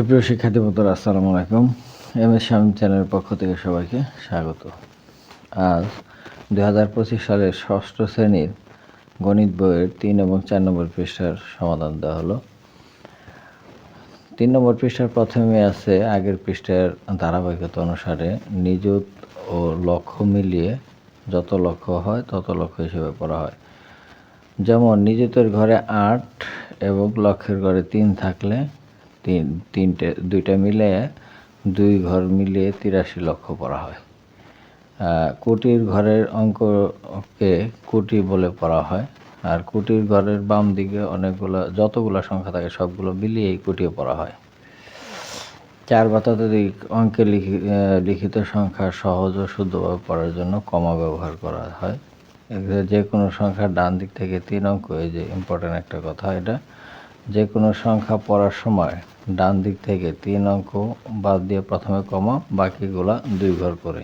সুপ্রিয় শিক্ষার্থী বন্ধুরা, আসসালামু আলাইকুম। এম এস শামীম চ্যানেলের পক্ষ থেকে সবাইকে স্বাগত। আজ দু হাজার পঁচিশ সালের ষষ্ঠ শ্রেণির গণিত বইয়ের তিন এবং চার নম্বর পৃষ্ঠার সমাধান দেওয়া হলো। তিন নম্বর পৃষ্ঠার প্রথমে আছে আগের পৃষ্ঠার ধারাবাহিকতা অনুসারে নিযুত ও লক্ষ্য মিলিয়ে যত লক্ষ্য হয়, তত লক্ষ্য হিসেবে পড়া হয়। যেমন, নিযুতের ঘরে আট এবং লক্ষ্যের ঘরে তিন থাকলে তিন, তিনটে, দুইটা মিলে দুই ঘর মিলিয়ে তিরাশি লক্ষ পড়া হয়। কোটির ঘরের অঙ্ককে কোটি বলে পড়া হয়। আর কোটির ঘরের বাম দিকে অনেকগুলো, যতগুলো সংখ্যা থাকে সবগুলো মিলিয়েই কোটিও পড়া হয়। চার বা ততোধিক অঙ্কে লিখি লিখিত সংখ্যা সহজ ও শুদ্ধভাবে পড়ার জন্য কমা ব্যবহার করা হয়। যে কোনো সংখ্যার ডান দিক থেকে তিন অঙ্ক, এই যে ইম্পর্টেন্ট একটা কথা এটা। যে কোনো সংখ্যা পড়ার সময় ডান দিক থেকে তিন অঙ্ক বাদ দিয়ে প্রথমে কমা, বাকিগুলা দুই ঘর করে।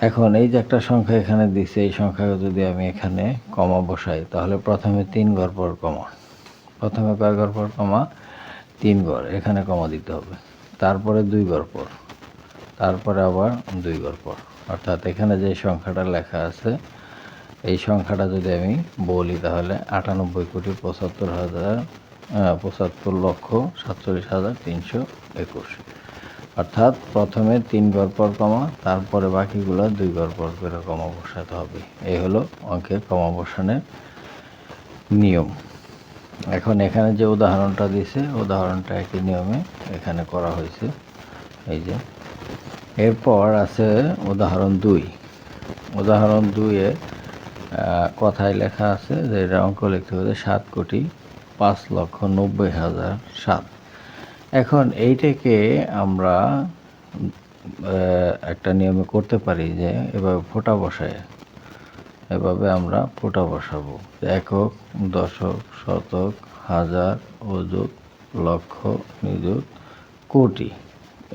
এখন এই যে একটা সংখ্যা এখানে দিছে, এই সংখ্যাকে যদি আমি এখানে কমা বসাই, তাহলে প্রথমে তিন ঘর পর কমা। প্রথমে কয় ঘর পর কমা? তিন ঘর, এখানে কমা দিতে হবে। তারপরে দুই ঘর পর। তারপরে আবার দুই ঘর পর। অর্থাৎ এখানে যে সংখ্যাটা লেখা আছে এই সংখ্যাটা যদি আমি বলি তাহলে আটানব্বই কোটি পঁচাত্তর হাজার পঁচাত্তর লক্ষ সাতচল্লিশ হাজার তিনশো একুশ। অর্থাৎ প্রথমে তিন ঘর পর কমা, তারপরে বাকিগুলো দুই ঘর পর করে কমা বসাতে হবে। এই হলো অঙ্কের কমা বসানোর নিয়ম। এখন এখানে যে উদাহরণটা দিছে উদাহরণটা একই নিয়মে এখানে করা হয়েছে। এই যে, এরপর আছে উদাহরণ দুই। উদাহরণ দুইয়ে কথায় লেখা আছে যে এটা অঙ্ক লিখতে হবে সাত কোটি পাঁচ লক্ষ নব্বই হাজার সাত। এখন এইটাকে আমরা একটা নিয়মে করতে পারি যে এভাবে ফোঁটা বসায়, এভাবে আমরা ফোঁটা বসাবো। একক, দশক, শতক, হাজার অযুত লক্ষ নিযুত কোটি।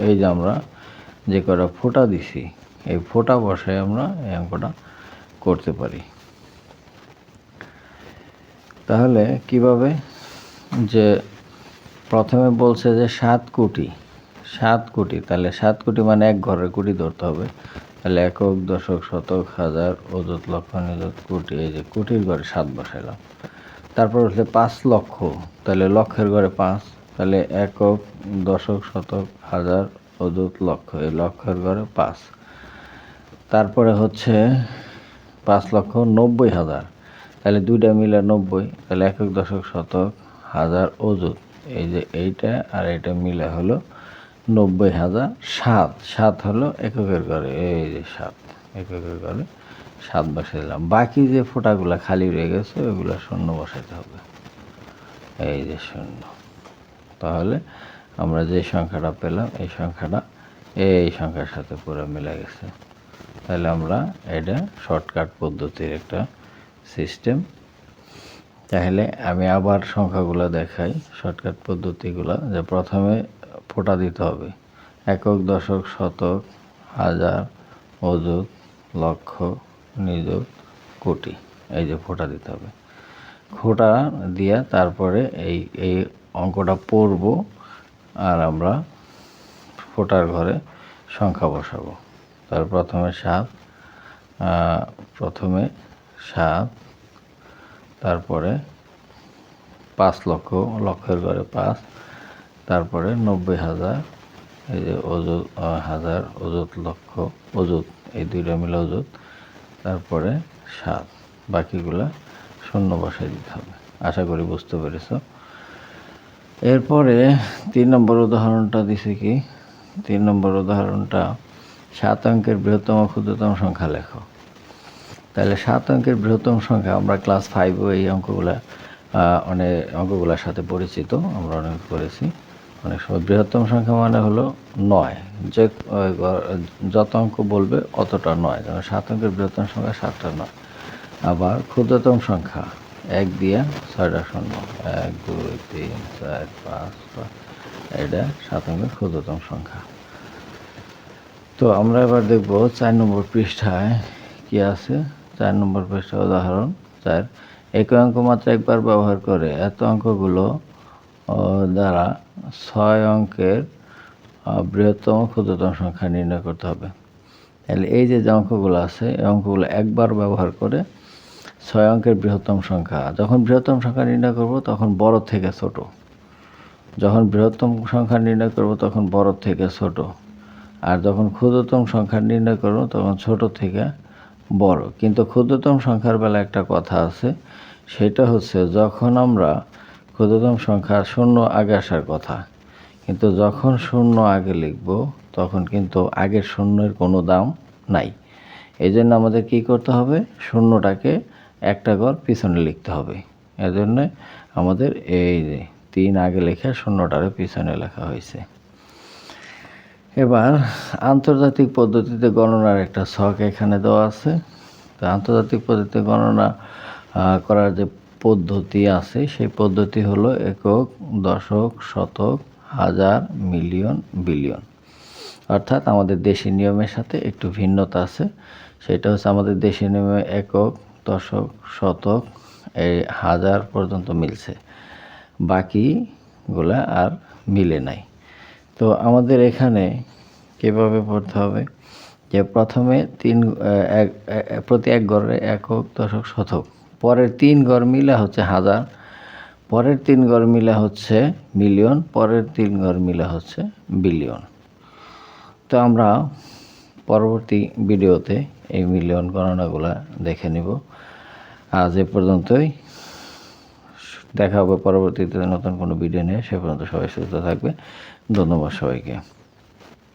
এই যে আমরা যে কটা ফোঁটা দিছি, এই ফোঁটা বসায় আমরা এই অঙ্কটা করতে পারি। তাহলে কীভাবে? যে প্রথমে বলছে যে সাত কোটি সাত কোটি, তাহলে সাত কোটি মানে এক ঘরের কোটি ধরতে হবে। তাহলে একক, দশক, শতক, হাজার, অযুত লক্ষ নিযুত কোটি, এই যে কোটির ঘরে সাত বসাইলাম। তারপর হচ্ছে পাঁচ লক্ষ, তাহলে লক্ষের ঘরে পাঁচ, তাহলে একক, দশক, শতক, হাজার, অযুত, লক্ষ, এই লক্ষের ঘরে পাঁচ। তারপরে হচ্ছে পাঁচ লক্ষ নব্বই হাজার তাহলে দুইটা মিলে নব্বই, তাহলে একক দশক শতক হাজার অযুত এই যে এইটা আর এটা মিলে হলো নব্বই হাজার সাত। সাত হলো এককের ঘরে, এই যে সাত, এককের ঘরে সাত বসে দিলাম বাকি যে ফোঁটাগুলো খালি রয়ে গেছে, ওইগুলো শূন্য বসাতে হবে। এই যে শূন্য। তাহলে আমরা যে সংখ্যাটা পেলাম, এই সংখ্যাটা এই সংখ্যার সাথে পুরো মিলে গেছে। তাহলে আমরা এটা শর্টকাট পদ্ধতির একটা সিস্টেম তাহলে আমি আবার সংখ্যাগুলো দেখাই শর্টকাট পদ্ধতিগুলো, যে প্রথমে ফোঁটা দিতে হবে। একক, দশক, শতক, হাজার, অযুত, লক্ষ, নিযুত, কোটি, এই যে ফোঁটা দিতে হবে। ফোঁটা দিয়া তারপরে এই এই অঙ্কটা পড়ব আর আমরা ফোটার ঘরে সংখ্যা বসাবো। তার প্রথমে সাত প্রথমে সাত, তারপরে পাঁচ লক্ষ, লক্ষের ঘরে পাঁচ, তারপরে নব্বই হাজার, এই যে অযুত হাজার, অযুত লক্ষ, অযুত, এই দুইটা মিলে অযুত, তারপরে সাত, বাকিগুলা শূন্য বসাই দিতে হবে। আশা করি বুঝতে পেরেছ। এরপরে তিন নম্বর উদাহরণটা দিছে কি? তিন নম্বর উদাহরণটা সাত অঙ্কের বৃহত্তম ক্ষুদ্রতম সংখ্যা লেখো। তাহলে সাত অঙ্কের বৃহত্তম সংখ্যা, আমরা ক্লাস ফাইভও এই অঙ্কগুলা অনেক অঙ্কগুলোর সাথে পরিচিত, আমরা অনেক করেছি। অনেক সময় বৃহত্তম সংখ্যা মানে হলো নয়। যে যত অঙ্ক বলবে অতটা নয় যেমন সাত অঙ্কের বৃহত্তম সংখ্যা সাতটা নয়। আবার ক্ষুদ্রতম সংখ্যা, এক দিয়ে ছয়টা শূন্য, এক, দুই, তিন, চার, পাঁচ, ছয়, এটা সাত অঙ্কের ক্ষুদ্রতম সংখ্যা। তো আমরা এবার দেখব চার নম্বর পৃষ্ঠায় কি আছে? চার নম্বর পৃষ্ঠা উদাহরণ, চার। একই অঙ্ক মাত্র একবার ব্যবহার করে এত অঙ্কগুলো দ্বারা ছয় অঙ্কের বৃহত্তম ক্ষুদ্রতম সংখ্যা নির্ণয় করতে হবে। তাহলে এই যে যে অঙ্কগুলো আছে, এই অঙ্কগুলো একবার ব্যবহার করে ছয় অঙ্কের বৃহত্তম সংখ্যা, যখন বৃহত্তম সংখ্যা নির্ণয় করব তখন বড় থেকে ছোট। যখন বৃহত্তম সংখ্যা নির্ণয় করব তখন বড় থেকে ছোট। আর যখন ক্ষুদ্রতম সংখ্যা নির্ণয় করব তখন ছোট থেকে বড়। কিন্তু ক্ষুদ্রতম সংখ্যার বেলা একটা কথা আছে, সেটা হচ্ছে যখন আমরা, ক্ষুদ্রতম সংখ্যা শূন্য আগে আসার কথা, কিন্তু যখন শূন্য আগে লিখব, তখন কিন্তু আগের শূন্যের কোনো দাম নাই। এই জন্য আমাদের কী করতে হবে? শূন্যটাকে একটা ঘর পিছনে লিখতে হবে। এজন্য আমাদের এই তিন আগে লেখা শূন্যটারে পিছনে লেখা হয়েছে। এবার আন্তর্জাতিক পদ্ধতিতে গণনার একটা শখ এখানে দেওয়া আছে। তো আন্তর্জাতিক পদ্ধতিতে গণনা করার যে পদ্ধতি আছে, সেই পদ্ধতি হলো একক, দশক, শতক, হাজার, মিলিয়ন, বিলিয়ন। অর্থাৎ আমাদের দেশি নিয়মের সাথে একটু ভিন্নতা আছে। সেটা হচ্ছে আমাদের দেশি নিয়মে একক, দশক, শতক এই হাজার পর্যন্ত মিলছে। বাকিগুলা আর মিলে নাই। তো আমাদের এখানে কীভাবে পড়তে হবে? যে প্রথমে তিন এক প্রতি এক গড়ে একক দশক শতক। পরের তিন গড় মিলে হচ্ছে হাজার। পরের তিন গড় মিলে হচ্ছে মিলিয়ন। পরের তিন গড় মিলে হচ্ছে বিলিয়ন। তো আমরা পরবর্তী ভিডিওতে এই মিলিয়ন গণনাগুলা দেখে নিব। আজ এ পর্যন্তই। দেখা হবে পরবর্তীতে নতুন কোনো ভিডিও নিয়ে। সে পর্যন্ত সবাই সুস্থ থাকবে ধন্যবাদ সবাইকে।